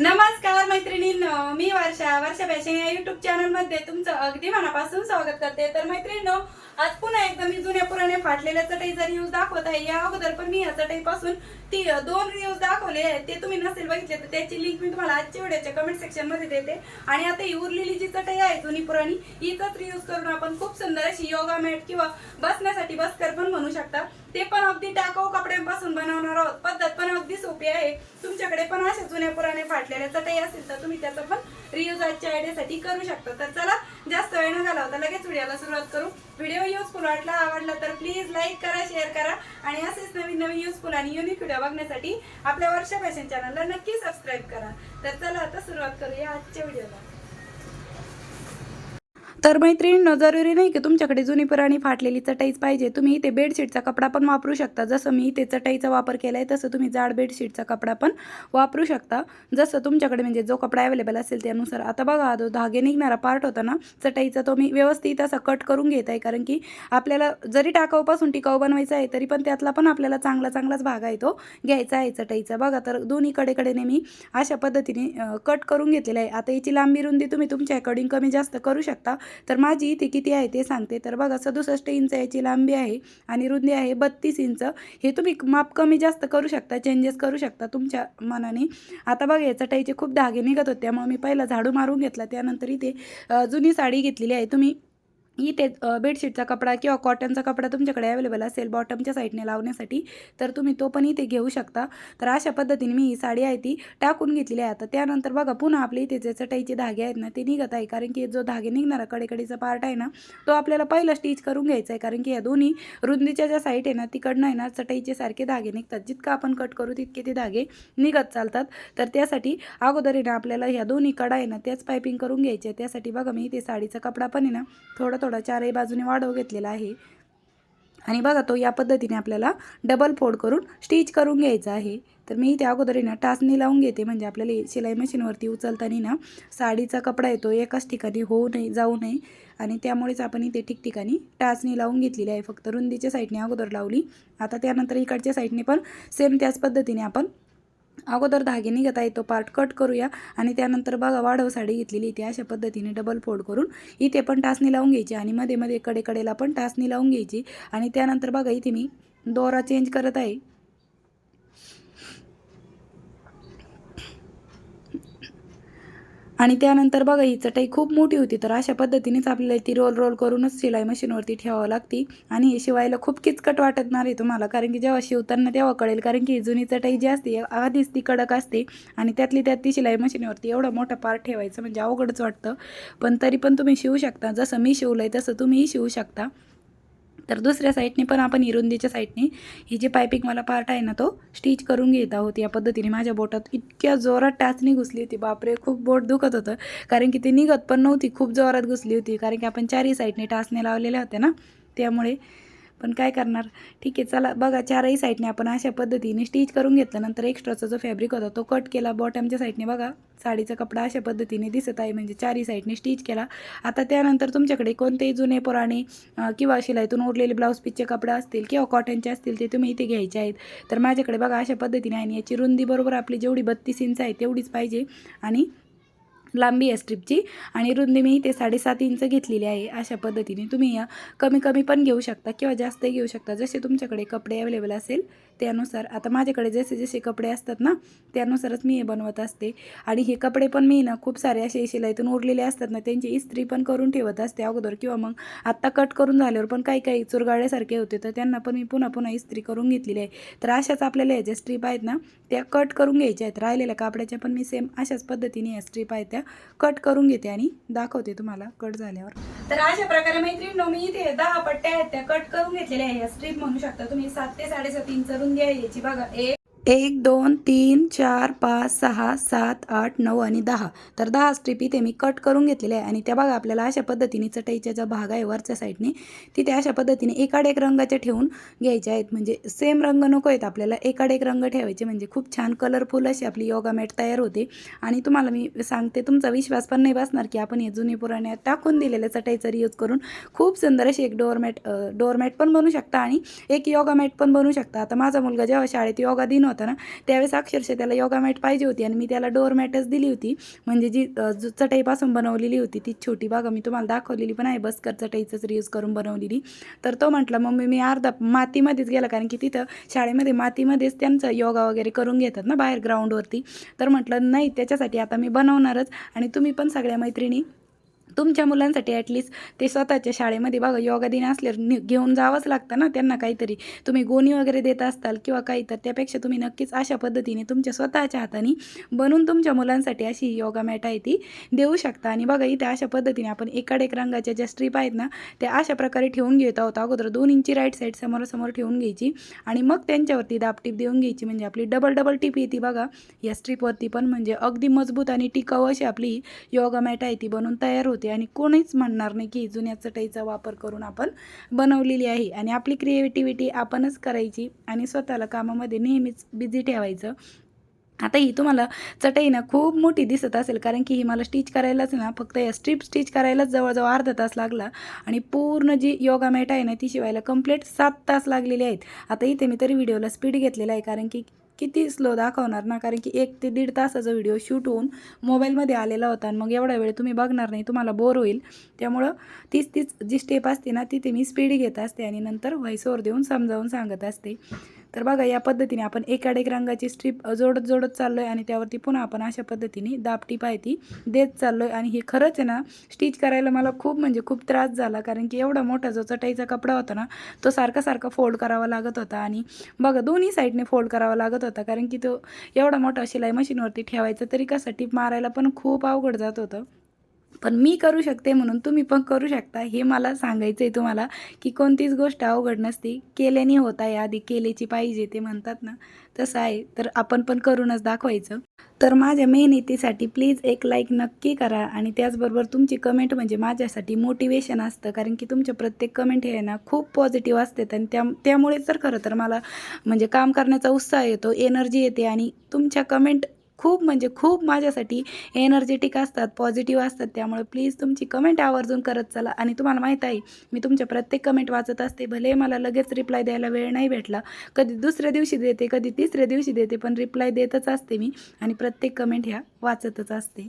नमस्कार मैत्रिणींनो मी वर्षा. वर्षा फॅशन या युट्यूब चॅनलमध्ये तुमचं अगदी मनापासून स्वागत करते. तर मैत्रिणींनो आज पुन्हा एकदा मी जुन्या पुराने फाटलेल्या चटईचा रिव्ह्यू दाखवत आहे या अगोदर पण मी या चटईपासून ती दोन रिव्ह्यूज दाखवले आहेत. ते तुम्ही नसेल बघितले तर त्याची लिंक मी तुम्हाला आजच्या व्हिडिओच्या कमेंट सेक्शनमध्ये देते. आणि आता ही उरलेली जी चटई आहे जुनी पुराणी हिचाच रिव्ह्यूज करून आपण खूप सुंदर अशी योगा मॅट किंवा बसण्यासाठी बसकर पण म्हणू शकता. ते पण अगदी टाकाऊ कपड्यांपासून बनवणार आहोत. पद्धत पण अगदी सोपी आहे. तुमच्याकडे पण अशा जुन्या पुराने फाटलेल्या चटई असतील तर तुम्ही त्याचा पण रियूज आजच्या आयडियासाठी करू शकता. तर चला जास्त वेळ न घालवता लगेच व्हिडिओला सुरुवात करू. व्हिडिओ युजफुल वाटला आवडला तर प्लीज लाईक करा शेअर करा. आणि असेच नवीन नवीन युजफुल आणि युनिक व्हिडिओ बघण्यासाठी आपल्या वर्षा फॅशन चॅनलला नक्की सबस्क्राईब करा. तर चला आता सुरुवात करूया आजच्या व्हिडिओला. तर मैत्रीण जरुरी नाही की तुमच्याकडे जुनी पुराणी फाटलेली चटाईच पाहिजे. तुम्ही इथे बेडशीटचा कपडा पण वापरू शकता. जसं मी इथे चटईचा वापर केला आहे तसं तुम्ही जाड बेडशीटचा कपडा पण वापरू शकता. जसं तुमच्याकडे म्हणजे जो कपडा अवेलेबल असेल त्यानुसार. आता बघा जो धागे निघणारा पार्ट होता ना चटईचा तो मी व्यवस्थित असा कट करून घेत आहे कारण की आपल्याला जरी टाकाऊपासून टिकाऊ बनवायचा आहे तरी पण त्यातला पण आपल्याला चांगला चांगलाच भाग आहे तो घ्यायचा आहे चटईचा. बघा तर दोन्ही कडेकडेने मी अशा पद्धतीने कट करून घेतलेला आहे. आता याची लांबी रुंदी तुम्ही तुमच्या अकॉर्डिंग कमी जास्त करू शकता. तर माझी इथे किती आहे ते सांगते. तर बघा सदुसष्ट इंच याची लांबी आहे आणि रुंदी आहे बत्तीस इंच. हे तुम्ही माप कमी जास्त करू शकता चेंजेस करू शकता तुमच्या मनाने. आता बघा या टाईचे खूप धागे निघत होते. त्यामुळे मी पहिला झाडू मारून घेतला. त्यानंतर इथे जुनी साडी घेतलेली आहे. तुम्ही इथे बेडशीटचा कपडा किंवा कॉटनचा कपडा तुमच्याकडे अवेलेबल असेल बॉटमच्या साईडने लावण्यासाठी तर तुम्ही तो पण इथे घेऊ शकता. तर अशा पद्धतीने मी ही साडी आहे ती टाकून घेतलेली आहे आता. त्यानंतर बघा पुन्हा आपले इथे जे चटाईचे धागे आहेत ना ते निघत आहे. कारण की जो धागे निघणारा कडेकडीचा पार्ट आहे ना तो आपल्याला पहिलं स्टिच करून घ्यायचा आहे. कारण की या दोन्ही रुंदीच्या ज्या साईड आहे ना तिकडनं आहे ना चटाईचे सारखे धागे निघतात. जितकं आपण कट करू तितके ते धागे निघत चालतात. तर त्यासाठी अगोदर ना आपल्याला ह्या दोन्ही कडा आहे ना त्याच पायपिंग करून घ्यायचे आहे. त्यासाठी बघा मी इथे साडीचा कपडा पण आहे ना थोडा थोडा चारही बाजूने वाढव घेतलेला आहे. आणि बघा तो या पद्धतीने आपल्याला डबल फोल्ड करून स्टिच करून घ्यायचा आहे. तर मी त्या अगोदर ना टाचणी लावून घेते. म्हणजे आपल्याला शिलाई मशीनवरती उचलताना ना साडीचा कपडा येतो एकाच ठिकाणी होऊ नये जाऊ नये. आणि त्यामुळेच आपण इथे ठिकठिकाणी टाचणी लावून घेतलेली आहे. फक्त रुंदीच्या साईडने अगोदर लावली. आता त्यानंतर इकडच्या साईडने पण सेम त्याच पद्धतीने आपण अगोदर दागिने घेता आहे तो पार्ट कट करूया आणि त्यानंतर बघा वाढव साडी घेतलेली ती अशा पद्धतीने डबल फोल्ड करून इथे पण टाचणी लावून घ्यायची आणि मध्ये मध्ये कडेकडेला पण टाचणी लावून घ्यायची. आणि त्यानंतर बघा इथे मी दोरा चेंज करत आहे. आणि त्यानंतर बघा ही चटई खूप मोठी होती तर अशा पद्धतीनेच आपल्याला ती रोल रोल करूनच शिलाई मशीनवरती ठेवावं लागती. आणि हे शिवायला खूप किचकट वाटणार आहे तुम्हाला कारण की जेव्हा शिवताना तेव्हा कळेल कारण की जुनी चटई जी असते आधीच ती कडक असते. आणि त्यातली त्यात ती शिलाई मशीनवरती एवढा मोठा पार्ट ठेवायचं म्हणजे अवघडच वाटतं. पण तरी पण तुम्ही शिवू शकता. जसं मी शिवलं आहे तसं तुम्हीही शिवू शकता. तर दुसऱ्या साईडने पण आपण इरुंदीच्या साईडने ही जी पायपिंग मला पार्ट आहे ना तो स्टिच करून घेत आहोत या पद्धतीने. माझ्या बोटात इतक्या जोरात टाचणी घुसली होती बापरे खूप बोट दुखत होतं. कारण की ती निघत पण नव्हती खूप जोरात घुसली होती. कारण की आपण चारही साईडने टाचण्या लावलेल्या होत्या ना त्यामुळे पण काय करणार? ठीक आहे चला बघा चारही साईडने आपण अशा पद्धतीने स्टिच करून घेतलं. नंतर एक्स्ट्राचा जो फॅब्रिक होता तो कट केला. बॉटमच्या साईडने बघा साडीचा कपडा अशा पद्धतीने दिसत आहे. म्हणजे चारही साईडने स्टिच केला. आता त्यानंतर तुमच्याकडे कोणतेही जुने पुराणे किंवा शिलाईतून उरलेले ब्लाऊज पीसचे कपडे असतील किंवा कॉटनचे असतील ते तुम्ही इथे घ्यायचे आहेत. तर माझ्याकडे बघा अशा पद्धतीने आणि याची रुंदी बरोबर आपली जेवढी बत्तीस इंच आहे तेवढीच पाहिजे. आणि लांबी आहे स्ट्रीपची आणि रुंदी मी इथे साडेसात इंच घेतलेली आहे. अशा पद्धतीने तुम्ही या कमी कमी पण घेऊ शकता किंवा जास्तही घेऊ शकता. जसे तुमच्याकडे कपडे अवेलेबल असेल त्यानुसार आता माझ्याकडे जसे जसे कपडे असतात ना त्यानुसारच मी हे बनवत असते. आणि हे कपडे पण मी ना खूप सारे असे शिलाईतून उरलेले असतात ना त्यांची इस्त्री पण करून ठेवत असते अगोदर. किंवा मग आत्ता कट करून झाल्यावर पण काही काही चुरगाळ्यासारखे होते तर त्यांना पण मी पुन्हा पुन्हा इस्त्री करून घेतलेली आहे. तर अशाच आपल्याला या ज्या स्ट्रीप आहेत ना त्या कट करून घ्यायच्या आहेत. राहिलेल्या कापड्याच्या पण मी सेम अशाच पद्धतीने या स्ट्रीप आहेत त्या कट करून घेते आणि दाखवते तुम्हाला कट झाल्यावर. तर अशा प्रकारे मैत्रिणी मी इथे दहा पट्ट्या आहेत त्या कट करून घेतलेल्या आहे या स्ट्रीप म्हणू शकता तुम्ही सात ते साडेसात इंच करून घ्या याची बघा एक एक दोन तीन चार पाच सहा सात आठ नऊ आणि दहा. तर दहा स्ट्रीप इथे मी कट करून घेतलेले आहे. आणि त्या बघा आपल्याला अशा पद्धतीने चटईच्या ज्या भाग आहे वरच्या साईडने तिथे अशा पद्धतीने एकाड एक रंगाचे ठेवून घ्यायचे आहेत. म्हणजे सेम रंग नको आहेत. आपल्याला एकाड एक रंग ठेवायचे म्हणजे खूप छान कलरफुल अशी आपली योगा मॅट तयार होते. आणि तुम्हाला मी सांगते तुमचा विश्वास पण नाही बसणार की आपण हे जुने पुराण्यात टाकून दिलेल्या चटईचा रियूज करून खूप सुंदर अशी एक डोअरमॅट डोअरमॅट पण बनू शकता आणि एक योगा मॅट पण बनवू शकता. आता माझा मुलगा जेव्हा शाळेत योगा दिन होता होता ना त्यावेळेस अक्षरशः त्याला योगा मॅट पाहिजे होती आणि मी त्याला डोअर मॅटच दिली होती. म्हणजे जी चटईपासून बनवलेली होती ती छोटी बागा मी तुम्हाला दाखवलेली पण आहे. बसकर चटईचंच रियूज करून बनवलेली. तर तो म्हटला मम्मी मी अर्धा मातीमध्येच गेला कारण की तिथं शाळेमध्ये मातीमध्येच त्यांचं योगा वगैरे करून घेतात ना बाहेर ग्राउंडवरती तर म्हटलं नाही त्याच्यासाठी आता मी बनवणारच आणि तुम्ही पण सगळ्या मैत्रिणी तुमच्या मुलांसाठी ॲटलिस्ट ते स्वतःच्या शाळेमध्ये बघा योगा दिन असल्यावर घेऊन जावंच लागतं ना त्यांना काहीतरी. तुम्ही गोणी वगैरे देत असताल किंवा काही तर त्यापेक्षा तुम्ही नक्कीच अशा पद्धतीने तुमच्या स्वतःच्या हाताने बनवून तुमच्या मुलांसाठी अशी योगा मॅट आहे ती देऊ शकता. आणि बघा इथे अशा पद्धतीने आपण एकाड एक रंगाच्या ज्या स्ट्रीप आहेत ना त्या अशा प्रकारे ठेवून घेत आहोत. अगोदर दोन इंची राईट साईड समोरासमोर ठेवून घ्यायची आणि मग त्यांच्यावरती दापटीप देऊन घ्यायची. म्हणजे आपली डबल डबल टीप येते बघा. या स्ट्रीपवरती पण म्हणजे अगदी मजबूत आणि टिकाऊ अशी आपली योगा मॅट आहे ती बनवून तयार होते. आणि कोणीच म्हणणार नाही की जुन्या चटईचा वापर करून आपण बनवलेली आहे. आणि आपली क्रिएटिव्हिटी आपणच करायची आणि स्वतःला कामामध्ये नेहमीच बिझी ठेवायचं. आता ही तुम्हाला चटई ना खूप मोठी दिसत असेल कारण की ही मला स्टिच करायलाच ना फक्त या स्ट्रीप स्टिच करायलाच जवळजवळ अर्धा तास लागला. आणि पूर्ण जी योगा मॅट आहे ना ती शिवायला कंप्लीट सात तास लागलेले आहेत. आता इथे मी तरी व्हिडिओला स्पीड घेतलेला आहे कारण की किती स्लो दाखवणार ना? कारण की एक ते दीड तासाचा व्हिडिओ शूट होऊन मोबाईलमध्ये आलेला होता आणि मग एवढा वेळ तुम्ही बघणार नाही तुम्हाला बोर होईल. त्यामुळं तीच तीच जी स्टेप असते ना ती ते मी स्पीड घेत असते आणि नंतर व्हॉइस देऊन समजावून सांगत असते. तर बघा या पद्धतीने आपण एकाड एक रंगाची स्ट्रीप जोडत जोडत चाललो आहे आणि त्यावरती पुन्हा आपण अशा पद्धतीने दापटी पायती देत चाललो आहे आणि हे खरंच आहे ना स्टिच करायला मला खूप म्हणजे खूप त्रास झाला. कारण की एवढा मोठा जो चटाईचा कपडा होता ना तो सारखा सारखा फोल्ड करावा लागत होता. आणि बघा दोन्ही साईडने फोल्ड करावा लागत होता. कारण की तो एवढा मोठा शिलाई मशीनवरती ठेवायचा तरी कसा टीप मारायला पण खूप अवघड जात होतं. पण मी करू शकते म्हणून तुम्ही पण करू शकता. हे मला सांगायचं आहे तुम्हाला की कोणतीच गोष्ट अवघड नसती. केल्याने होत आहे आधी केलेची पाहिजे ते म्हणतात ना. तसं आहे. तर आपण पण करूनच दाखवायचं. तर माझ्या मेहनतीसाठी प्लीज एक लाईक नक्की करा आणि त्याचबरोबर तुमची कमेंट म्हणजे माझ्यासाठी मोटिवेशन असतं. कारण की तुमच्या प्रत्येक कमेंट हे ना खूप पॉझिटिव्ह असतात आणि त्या त्यामुळेच तर खरं तर मला म्हणजे काम करण्याचा उत्साह येतो एनर्जी येते आणि तुमच्या कमेंट खूप म्हणजे खूप माझ्यासाठी एनर्जेटिक असतात पॉझिटिव्ह असतात. त्यामुळे प्लीज तुमची कमेंट आवर्जून करत चला. आणि तुम्हाला माहीत आहे मी तुमच्या प्रत्येक कमेंट वाचत असते. भले मला लगेच रिप्लाय द्यायला वेळ नाही भेटला कधी दुसऱ्या दिवशी देते कधी तिसऱ्या दिवशी देते पण रिप्लाय देतच असते मी. आणि प्रत्येक कमेंट ह्या वाचतच असते.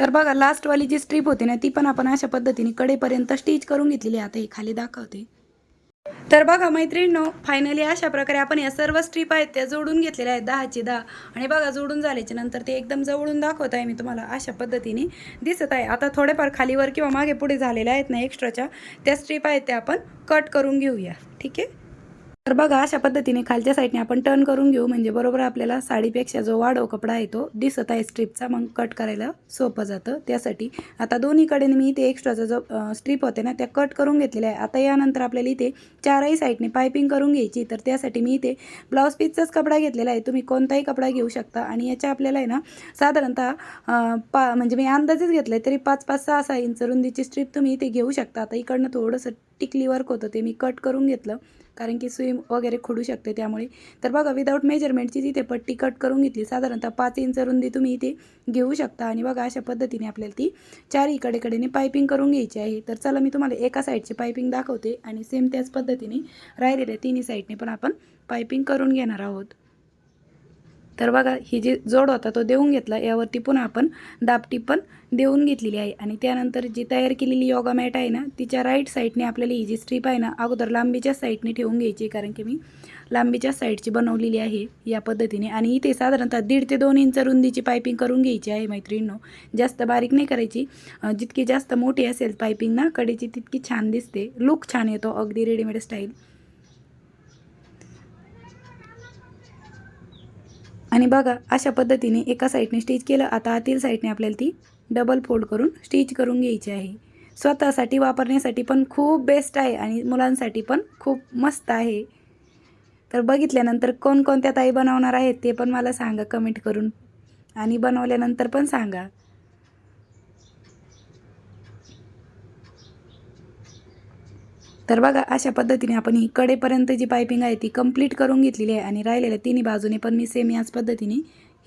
तर बघा लास्टवाली जी स्ट्रीप होती ना ती पण आपण अशा पद्धतीने कडेपर्यंत स्टिच करून घेतलेली आहे. आता ही खाली दाखवते. तर बघा मैत्रिणींनो फायनली अशा प्रकारे आपण या सर्व स्ट्रीप आहेत त्या जोडून घेतलेल्या आहेत दहाची दहा. आणि बघा जोडून झाल्याच्यानंतर ते एकदम जवळून दाखवत आहे मी तुम्हाला अशा पद्धतीने दिसत आहे. आता थोडेफार खालीवर किंवा मागे पुढे झालेल्या आहेत ना एक्स्ट्राच्या त्या स्ट्रीप आहेत त्या आपण कट करून घेऊया. ठीक आहे? तर बघा अशा पद्धतीने खालच्या साईडने आपण टर्न करून घेऊ. म्हणजे बरोबर आपल्याला साडीपेक्षा जो वाढव कपडा आहे तो दिसत आहे स्ट्रीपचा मग कट करायला सोपं जातं. त्यासाठी आता दोन्हीकडे मी इथे एक्स्ट्राचा जो स्ट्रीप होते ना त्या कट करून घेतलेल्या आहे. आता यानंतर आपल्याला इथे चारही साईडने पायपिंग करून घ्यायची. तर त्यासाठी मी इथे ब्लाऊज पीसचाच कपडा घेतलेला आहे. तुम्ही कोणताही कपडा घेऊ शकता. आणि याच्या आपल्याला आहे ना साधारणतः पा म्हणजे मी अंदाजेच घेतलं आहे तरी पाच पाच सहा सहा इंच रुंदीची स्ट्रीप तुम्ही इथे घेऊ शकता. आता इकडनं थोडंसं टिकली वर्क होतं ते मी कट करून घेतलं. कारण की सुई वगैरे खोडू शकते त्यामुळे. तर बघा विदाऊट मेजरमेंटची तिथे पट्टी कट करून घेतली साधारणतः पाच इंच रुंदी तुम्ही इथे घेऊ शकता. आणि बघा अशा पद्धतीने आपल्याला ती चार इकडेकडेने पायपिंग करून घ्यायची आहे. तर चला मी तुम्हाला एका साईडची पायपिंग दाखवते. आणि सेम त्याच पद्धतीने राहिलेल्या तिन्ही साईडने पण आपण पायपिंग करून घेणार आहोत. तर बघा ही जी जोड होता तो देऊन घेतला यावरती पुन्हा आपण दापटी पण देऊन घेतलेली आहे. आणि त्यानंतर जी तयार केलेली योगा मॅट आहे ना तिच्या राईट साईडने आपल्याला ही जी स्ट्रीप आहे ना अगोदर लांबीच्या साईडने ठेवून घ्यायची कारण की मी लांबीच्या साईडची बनवलेली आहे या पद्धतीने. आणि इथे साधारणतः दीड ते दोन इंच रुंदीची पायपिंग करून घ्यायची आहे मैत्रिणींनो. जास्त बारीक नाही करायची. जितकी जास्त मोठी असेल पायपिंग ना कडेची तितकी छान दिसते. लुक छान येतो अगदी रेडीमेड स्टाईल आणि बघा अशा पद्धतीने एका साईडने स्टिच केलं. आता आतील साईडने आपल्याला ती डबल फोल्ड करून स्टिच करून घ्यायची आहे. स्वतःसाठी वापरण्यासाठी पण खूप बेस्ट आहे आणि मुलांसाठी पण खूप मस्त आहे. तर बघितल्यानंतर कोणकोणत्या ताई बनवणार आहेत ते पण मला सांगा कमेंट करून. आणि बनवल्यानंतर पण सांगा. तर बघा अशा पद्धतीने आपण ही कडेपर्यंत जी पायपिंग आहे ती कंप्लीट करून घेतलेली आहे आणि राहिलेल्या तिन्ही बाजूने पण मी सेम याच पद्धतीने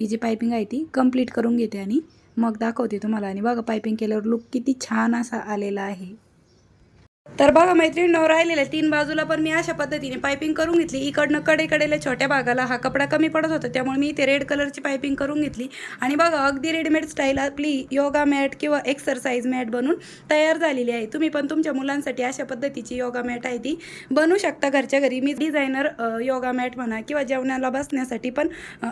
ही जी पायपिंग आहे ती कंप्लीट करून घेते आणि मग दाखवते तुम्हाला. आणि बघा पायपिंग केल्यावर लुक किती छान असा आलेला आहे. तर बघा मैत्रिणींनो राहिलेल्या तीन बाजूला पण मी अशा पद्धतीने पायपिंग करून घेतली. इकडनं कडेकडेला छोट्या भागाला हा कपडा कमी पडत होता त्यामुळे मी इथे रेड कलरची पायपिंग करून घेतली. आणि बघा अगदी रेडीमेड स्टाईल आपली योगा मॅट किंवा एक्सरसाइज मॅट बनून तयार झालेली आहे. तुम्ही पण तुमच्या मुलांसाठी अशा पद्धतीची योगा मॅट आहे ती बनवू शकता घरच्या घरी. मी डिझायनर योगा मॅट म्हणा किंवा जेवणाला बसण्यासाठी पण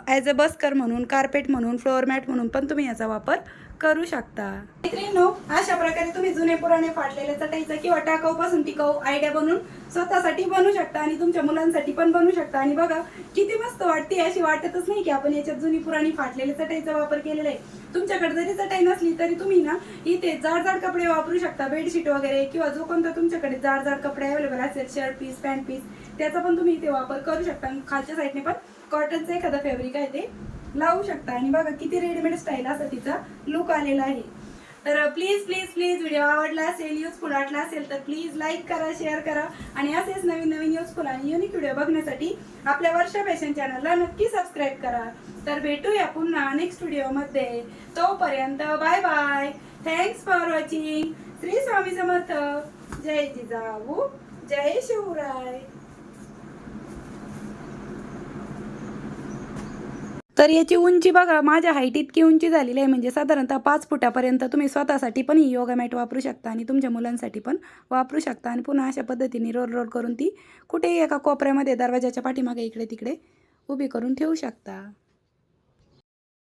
ॲज अ बस्कर म्हणून कार्पेट म्हणून फ्लोअर मॅट म्हणून पण तुम्ही याचा वापर करू शकता. मैत्रिणींनो अशा प्रकारे तुम्ही जुने पुराणे फाडलेले चटाईचा किंवा टाकाऊ पासून टिकाऊ आयडिया बनवून स्वतःसाठी बनवू शकता आणि तुमच्या मुलांसाठी पण बनवू शकता. आणि बघा किती मस्त वाटते अशी वाटतच नाही की आपण याच्यात जुनी पुराणी फाटलेले चटाईचा वापर केलेला आहे. तुमच्याकडे जरी चटाई नसली तरी तुम्ही ना इथे जाड जाड कपडे वापरू शकता. बेडशीट वगैरे किंवा जो कोणता तुमच्याकडे जाड जाड कपडे अवेलेबल असेल शर्ट पीस पॅन्ट पीस त्याचा पण तुम्ही इथे वापर करू शकता. खालच्या साईडने पण कॉटनचं एखादं फॅब्रिक आहे ते. लावू शकता. आणि बघा किती रेडीमेड स्टाईल असा तिचा लुक आलेला आहे. तर प्लीज प्लीज प्लीज व्हिडिओ आवडला असेल युजफुल वाटला असेल तर प्लीज लाईक करा शेअर करा. आणि असेच नवीन नवीन युजफुल आणि युनिक व्हिडिओ बघण्यासाठी आपल्या वर्षा फॅशन चॅनलला नक्की सबस्क्राईब करा. तर भेटूया पुन्हा नेक्स्ट व्हिडिओमध्ये तोपर्यंत bye bye thanks for watching Shri Swami Samarth. जय जिजाऊ. जय शिवराय. तर याची उंची बघा माझ्या हाईट इतकी उंची झालेली आहे. म्हणजे साधारणतः पाच फुटापर्यंत तुम्ही स्वतःसाठी पण ही योगा मॅट वापरू शकता आणि तुमच्या मुलांसाठी पण वापरू शकता. आणि पुन्हा अशा पद्धतीने रोल रोल करून ती कुठेही एका कोपऱ्यामध्ये दरवाजाच्या पाठीमागे इकडे तिकडे उभी करून ठेवू शकता.